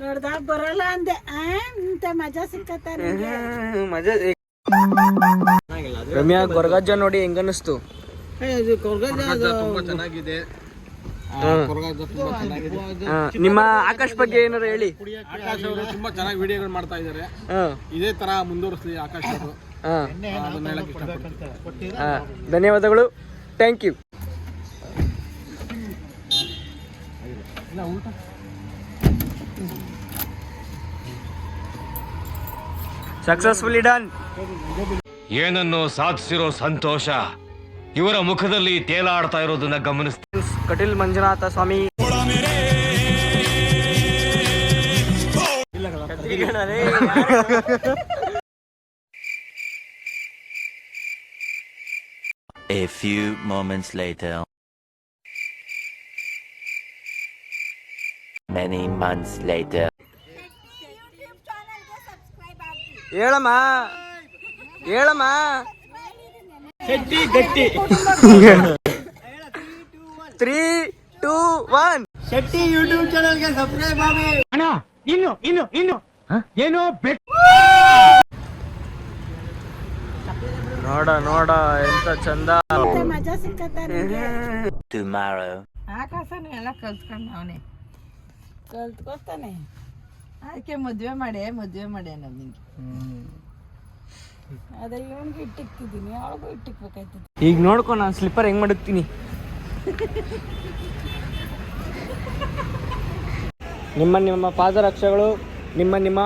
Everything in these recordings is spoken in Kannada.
ನೋಡ್ದ? ಬರಲ್ಲ ಅಂದೆ. ಇಂತ ಮಜಾ ಸಿಕ್ಕತ್ತ ಮಜಾ ರಮ್ಯಾ ಗೊರಗಜ್ಜ ನೋಡಿ ಹೆಂಗ ಅನಿಸ್ತು ಚೆನ್ನಾಗಿದೆ. ನಿಮ್ಮ ಆಕಾಶ್ ಬಗ್ಗೆ ಏನಾರು ಹೇಳಿ. ಆಕಾಶ್ ಅವರು ತುಂಬಾ ಚೆನ್ನಾಗಿ ವಿಡಿಯೋಗಳು ಮಾಡ್ತಾ ಇದ್ದಾರೆ ಹಾ. ಇದೇ ತರ ಮುಂದುವರಿಸಲಿ ಆಕಾಶ್ ಅವರು. ಧನ್ಯವಾದಗಳು. ಥ್ಯಾಂಕ್ ಯು ಸಕ್ಸಸ್ಫುಲಿ ಡನ್ ಏನನ್ನು ಸಾಧಿಸಿರೋ ಸಂತೋಷ ಇವರ ಮುಖದಲ್ಲಿ ತೇಲಾಡ್ತಾ ಇರೋದನ್ನ ಗಮನಿಸ್ತೀವಿ ಕಟೀಲ್ ಮಂಜುನಾಥ ಸ್ವಾಮಿ A few moments later. Many months later. ಹೇಳಮ್ಮ. ಹೇಳಮ್ಮ. ತ್ರೀ ಟೂ ಒನ್ ನೋಡ ನೋಡ ಎಂತ ಚಂದ. ಮಜಾ ಸಿಕ್ಕತ್ತ Tomorrow. ಆಕಾಶನು ಎಲ್ಲ ಕಲ್ತ್ಕೊಂಡ್ ಅವನೇ. ಕಲ್ತ್ಕೊತಾನೆ ಅದಕ್ಕೆ ಮದ್ವೆ ಮಾಡೆ ಮದ್ವೆ ಮಾಡಿ ಅನ್ನೋದು ನಿಂಗೆ. ಅದೇ ಇವನ್ಗೆ ಇಟ್ಟಿಕ್ತಿದ್ದೀನಿ ಅವಳಿಗೂ ಇಟ್ಟಿಕ್ಬೇಕಾಯ್ತದೆ. ಈಗ ನೋಡ್ಕೊ ನಾನು ಸ್ಲಿಪ್ಪರ್ ಹೆಂಗ್ ಮಡಗ್ತೀನಿ ನಿಮ್ಮ ನಿಮ್ಮ ಪಾದರಕ್ಷೆಗಳು ನಿಮ್ಮ ನಿಮ್ಮ.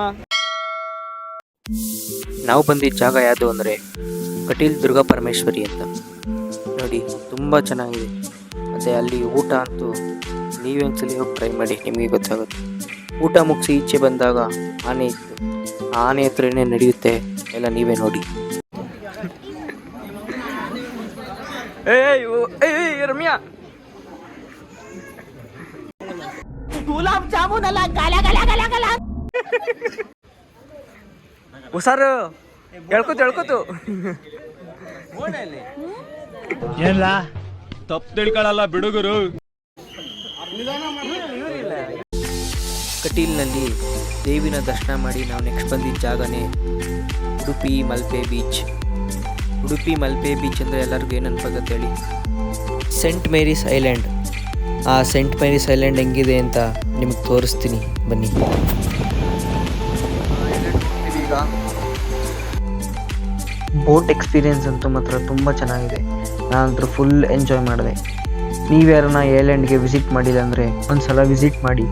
ನಾವು ಬಂದಿದ್ದ ಜಾಗ ಯಾವುದು ಅಂದರೆ ಕಟೀಲ್ ದುರ್ಗಾ ಪರಮೇಶ್ವರಿ ಅಂತ. ನೋಡಿ ತುಂಬ ಚೆನ್ನಾಗಿದೆ. ಮತ್ತು ಅಲ್ಲಿ ಊಟ ಅಂತೂ ನೀವೇನು ಸಲ ಹೋಗಿ ಟ್ರೈ ಮಾಡಿ ನಿಮಗೆ ಗೊತ್ತಾಗುತ್ತೆ. ಊಟ ಮುಗಿಸಿ ಈಚೆ ಬಂದಾಗ ಆನೆ ಇತ್ತು. ಆನೆ ಹತ್ರನೇ ನಡೆಯುತ್ತೆ. ಎಲ್ಲ ನೀವೇ ನೋಡಿ. ಏಯ್ ಓ- ಏಯ್ ಏಯ್, ರಮ್ಯಾ. ಹುಷಾರು. ಹೇಳ್ಕೊತು ಹೇಳ್ಕೊತು. ತಪ್ಪು ತಿಳ್ಕೊಳ್ಳಲ್ಲ ಬಿಡುಗರು. ಕಟೀಲ್ನಲ್ಲಿ ದೇವಿನ ದರ್ಶನ ಮಾಡಿ ನಾವು ನೆಕ್ಸ್ಟ್ ಬಂದಿದ್ದ ಜಾಗನೇ ಉಡುಪಿ ಮಲ್ಪೆ ಬೀಚ್. ಉಡುಪಿ ಮಲ್ಪೆ ಬೀಚ್ ಅಂದರೆ ಎಲ್ಲರಿಗೂ ಏನು ಅನ್ಪಾಗತ್ತೆ ಹೇಳಿ? ಸೆಂಟ್ ಮೇರೀಸ್ ಐಲ್ಯಾಂಡ್ ಆ ಸೆಂಟ್ ಮೇರಿಸ್ ಐಲ್ಯಾಂಡ್ ಹೆಂಗಿದೆ ಅಂತ ನಿಮಗೆ ತೋರಿಸ್ತೀನಿ. ಬನ್ನಿ. ಬೋಟ್ ಎಕ್ಸ್ಪೀರಿಯೆನ್ಸ್ ಅಂತೂ ಮಾತ್ರ ತುಂಬ ಚೆನ್ನಾಗಿದೆ. ನಾನಂತೂ ಫುಲ್ ಎಂಜಾಯ್ ಮಾಡಿದೆ. ನೀವ್ಯಾರನ್ನ ಏಲ್ಯಾಂಡ್ಗೆ ವಿಸಿಟ್ ಮಾಡಿಲ್ಲ ಅಂದರೆ ಒಂದು ಸಲ ವಿಸಿಟ್ ಮಾಡಿ.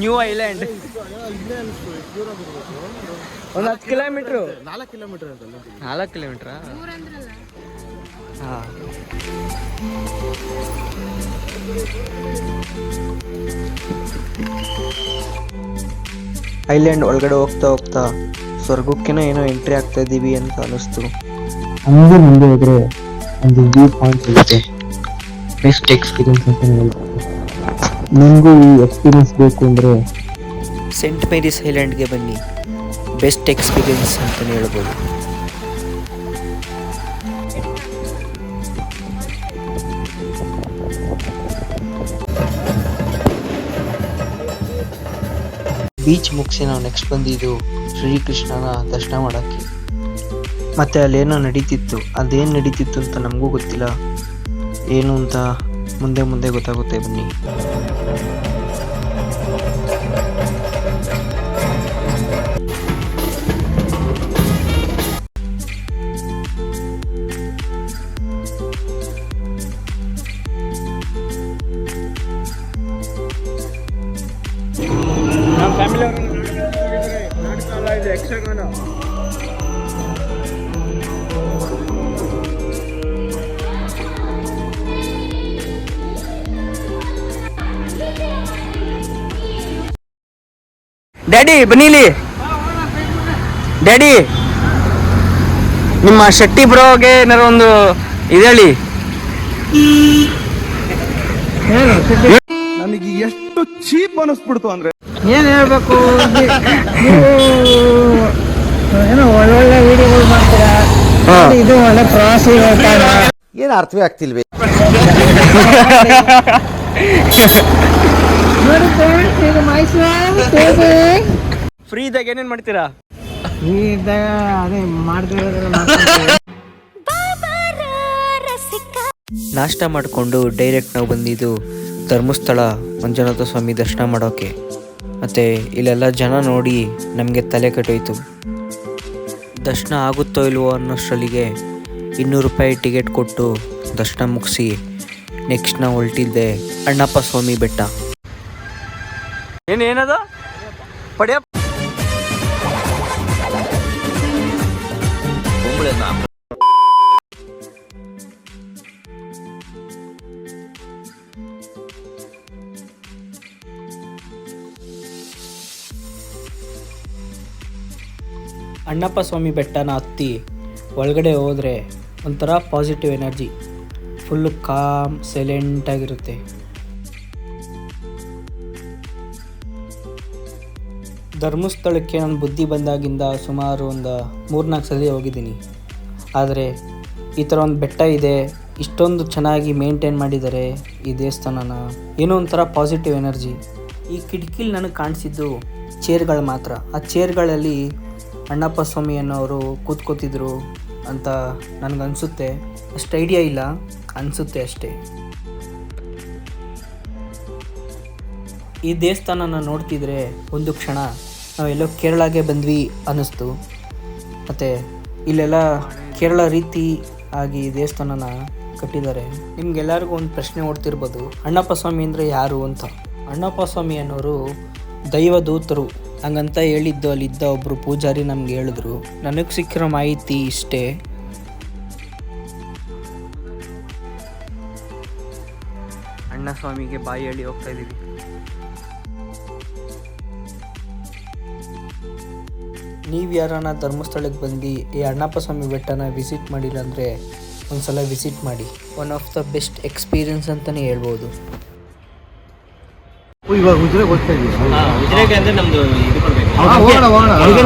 ನ್ಯೂ ಐಲ್ಯಾಂಡ್ ಒಂದು ಹತ್ತು ಕಿಲೋಮೀಟ್ರು. ನಾಲ್ಕು ಕಿಲೋಮೀಟರ್ ನಾಲ್ಕು ಕಿಲೋಮೀಟ್ರಾ? ಹಾಂ. ಐಲ್ಯಾಂಡ್ ಒಳಗಡೆ ಹೋಗ್ತಾ ಹೋಗ್ತಾ ಸ್ವರ್ಗಕ್ಕಿನ ಏನೋ ಎಂಟ್ರಿ ಆಗ್ತಾ ಇದ್ದೀವಿ ಅಂತ ಅನಿಸ್ತು. ಹಂಗೆ ಮುಂದೆ ಹೋದ್ರೆ ಒಂದು ವ್ಯೂ ಪಾಯಿಂಟ್ ಸಿಗುತ್ತೆ. ಬೆಸ್ಟ್ ಎಕ್ಸ್ಪೀರಿಯನ್ಸ್ ಅಂತ ನಿಮಗೂ ಈ ಎಕ್ಸ್ಪೀರಿಯನ್ಸ್ ಬೇಕು ಅಂದರೆ ಸೆಂಟ್ ಮೇರೀಸ್ ಐಲ್ಯಾಂಡ್ಗೆ ಬನ್ನಿ. ಬೆಸ್ಟ್ ಎಕ್ಸ್ಪೀರಿಯನ್ಸ್ ಅಂತಲೇ ಹೇಳ್ಬೋದು. ಬೀಚ್ ಮುಗಿಸಿ ನಾವು ನೆಕ್ಸ್ಟ್ ಬಂದಿದ್ದು ಶ್ರೀಕೃಷ್ಣನ ದರ್ಶನ ಮಾಡೋಕ್ಕೆ. ಮತ್ತು ಅಲ್ಲೇನೋ ನಡೀತಿತ್ತು. ಅದೇನು ನಡೀತಿತ್ತು ಅಂತ ನಮಗೂ ಗೊತ್ತಿಲ್ಲ. ಏನು ಅಂತ ಮುಂದೆ ಮುಂದೆ ಗೊತ್ತಾಗುತ್ತೆ ಬನ್ನಿ. Family daddy ಬನ್ನಿಲಿ. ಡ್ಯಾಡಿ ನಿಮ್ಮ ಶೆಟ್ಟಿ ಬ್ರೋಗೆ ಏನಾರು ಒಂದು ಇದೇಳಿ ನನಗೆ ಎಷ್ಟು ಚೀಪ್ ಅನಿಸ್ಬಿಡ್ತು ಅಂದ್ರೆ. ಏನ್ ಹೇಳ್ಬೇಕು? ಏನೋ ಒಳ್ಳೊಳ್ಳೆ ವಿಡಿಯೋಗಳು ಮಾಡ್ತೀರಾ? ಇದು ಒಳ್ಳೆ ಪ್ರವಾಸಿ ತಾಣ ಏನು ಅರ್ಥವೇ ಆಗ್ತಿಲ್ವೇ? ಫ್ರೀ ಇದ್ದಾಗ ಏನೇನ್ ಮಾಡ್ತೀರಾ? ಅದೇ ಮಾಡ್ದಿರೋದ್ರೆಲ್ಲ ನಾಷ್ಟ ಮಾಡಿಕೊಂಡು ಡೈರೆಕ್ಟ್ ನಾವು ಬಂದಿದ್ದು ಧರ್ಮಸ್ಥಳ ಮಂಜುನಾಥ ಸ್ವಾಮಿ ದರ್ಶನ ಮಾಡೋಕೆ. ಮತ್ತು ಇಲ್ಲೆಲ್ಲ ಜನ ನೋಡಿ ನಮಗೆ ತಲೆ ಕಟ್ಟೋಯ್ತು. ದರ್ಶನ ಆಗುತ್ತೋ ಇಲ್ವೋ ಅನ್ನೋಷ್ಟರಲ್ಲಿಗೆ ಇನ್ನೂರು ರೂಪಾಯಿ ಟಿಕೆಟ್ ಕೊಟ್ಟು ದರ್ಶನ ಮುಗಿಸಿ ನೆಕ್ಸ್ಟ್ ನಾವು ಹೊಲ್ಟಿದ್ದೆ ಅಣ್ಣಪ್ಪ ಸ್ವಾಮಿ ಬೆಟ್ಟ. ಏನೇನದ ಪಡೆಯ ಅಣ್ಣಪ್ಪ ಸ್ವಾಮಿ ಬೆಟ್ಟನ ಹತ್ತಿ ಒಳಗಡೆ ಹೋದರೆ ಒಂಥರ ಪಾಸಿಟಿವ್ ಎನರ್ಜಿ ಫುಲ್ಲು ಕಾಮ್ ಸೈಲೆಂಟಾಗಿರುತ್ತೆ ಧರ್ಮಸ್ಥಳಕ್ಕೆ ನಾನು ಬುದ್ಧಿ ಬಂದಾಗಿಂದ ಸುಮಾರು ಒಂದು ಮೂರ್ನಾಲ್ಕು ಸಲ ಹೋಗಿದ್ದೀನಿ. ಆದರೆ ಈ ಥರ ಒಂದು ಬೆಟ್ಟ ಇದೆ, ಇಷ್ಟೊಂದು ಚೆನ್ನಾಗಿ ಮೇಂಟೈನ್ ಮಾಡಿದ್ದಾರೆ ಈ ದೇವಸ್ಥಾನನ. ಏನೋ ಒಂಥರ ಪಾಸಿಟಿವ್ ಎನರ್ಜಿ ಈ ಕಿಟಕಿಲಿ ನನಗೆ ಕಾಣಿಸಿದ್ದು ಚೇರ್ಗಳು ಮಾತ್ರ. ಆ ಚೇರ್ಗಳಲ್ಲಿ ಅಣ್ಣಪ್ಪ ಸ್ವಾಮಿ ಅನ್ನೋರು ಕೂತ್ಕೋತಿದ್ರು ಅಂತ ನನಗನ್ಸುತ್ತೆ. ಅಷ್ಟು ಐಡಿಯಾ ಇಲ್ಲ, ಅನಿಸುತ್ತೆ ಅಷ್ಟೇ. ಈ ದೇವಸ್ಥಾನನ ನೋಡ್ತಿದ್ರೆ ಒಂದು ಕ್ಷಣ ನಾವೆಲ್ಲೋ ಕೇರಳಗೆ ಬಂದ್ವಿ ಅನ್ನಿಸ್ತು. ಮತ್ತು ಇಲ್ಲೆಲ್ಲ ಕೇರಳ ರೀತಿ ಆಗಿ ದೇವಸ್ಥಾನನ ಕಟ್ಟಿದ್ದಾರೆ. ನಿಮ್ಗೆಲ್ಲರಿಗೂ ಒಂದು ಪ್ರಶ್ನೆ ಓಡ್ತಿರ್ಬೋದು, ಅಣ್ಣಪ್ಪ ಸ್ವಾಮಿ ಅಂದರೆ ಯಾರು ಅಂತ? ಅಣ್ಣಪ್ಪ ಸ್ವಾಮಿ ಅನ್ನೋರು ದೈವದೂತರು ಹಂಗಂತ ಹೇಳಿದ್ದು ಅಲ್ಲಿದ್ದ ಒಬ್ಬರು ಪೂಜಾರಿ ನಮ್ಗೆ ಹೇಳಿದ್ರು, ನನಗೆ ಸಿಕ್ಕಿರೋ ಮಾಹಿತಿ ಇಷ್ಟೇ. ಅಣ್ಣ ಸ್ವಾಮಿಗೆ ಬಾಯಿ ಹೇಳಿ ಹೋಗ್ತಾ ಇದ್ದೀವಿ. ನೀವು ಯಾರನ್ನ ಧರ್ಮಸ್ಥಳಕ್ಕೆ ಬಂದು ಈ ಅಣ್ಣಪ್ಪ ಸ್ವಾಮಿ ಬೆಟ್ಟನ ವಿಸಿಟ್ ಮಾಡಿಲ್ಲ ಅಂದರೆ ಒಂದ್ಸಲ ವಿಸಿಟ್ ಮಾಡಿ. One of the best experience ಅಂತಲೇ ಹೇಳ್ಬೋದು. ಇವಾಗ ಅಂದ್ರೆ ನಮ್ದು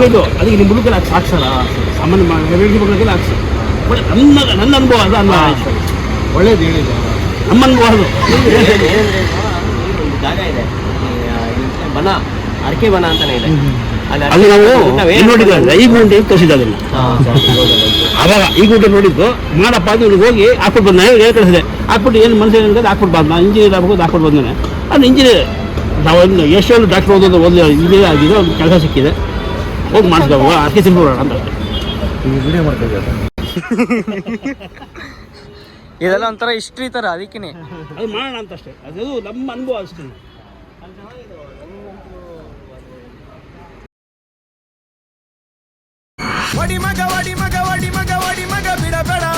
ಇದು ಅದಕ್ಕೆ ನಿಮ್ಮ ಹುಡುಗರ ಸಾಕ್ಷರ ಸಾಮಾನ್ಯ ಮೆರವಣಿಗೆ ಬಗ್ಗೆ ಹಾಕ್ಸ ನನ್ನ ನನ್ನ ಅನುಭವ ಅದು ಅಲ್ಲ ಒಳ್ಳೇದು ಹೇಳಿದೆ ನಮ್ಮ ಅನುಭವ ಅದು. ಜಾಗ ಇದೆ. ಬನ ಅರಕೆ ಬನ ಅಂತಾನೆ ಇದೆ. ಅಲ್ಲಿ ನಾವು ನೋಡಿದ್ರಲ್ಲ ಈ ಗುಂಡಿ ಅಂತ ತೋರಿಸಿದ ಅದನ್ನ ಅವಾಗ ಈ ಗುಂಡಿ ನೋಡಿದ್ದು ಮಾಡಪ್ಪ ಅದು ಹೋಗಿ ಹಾಕ್ಬಿಟ್ಟು ಬಂದ ಹೇಳಿ ಕಳಿಸಿದೆ ಹಾಕ್ಬಿಟ್ಟು ಏನು ಮನಸ್ಸು ಏನಂದ್ರೆ ಹಾಕ್ಬಿಟ್ಟು ಬಂದ ನಾನು ಇಂಜಿನಿಯರ್ ಆಗ್ಬೋದು ಹಾಕ್ಬಿಟ್ಟು ಬಂದಾನೆ ಅದು ಇಂಜಿನಿಯರ್ ನಾವು ಒಂದು ಎಷ್ಟೊಂದು ಡಾಕ್ಟರ್ ಓದೋದು ಓದಲಿ ಇಂಜಿನಿಯರ್ ಆಗಿದೆ ಒಂದು ಕೆಲಸ ಸಿಕ್ಕಿದೆ. ಹೋಗಿ ಮಾಡಿಸ್ಬೇಕು ಅರ್ಕೆ ತಿಳ್ಕೊಳ್ಳೋಣ ಅಂತ. ವಿಡಿಯೋ ಮಾಡ್ತಾ ಇದೆಲ್ಲ ಒಂಥರ ಹಿಸ್ಟ್ರಿ ಥರ ಅದಕ್ಕೆ ಅದು ಮಾಡೋಣ ಅಂತ ಅಷ್ಟೇ. ಅದು ನಮ್ಮ ಅನುಭವ ಅಷ್ಟೇ. வடிமக வடிமக வடிமக வடிமக விடபடா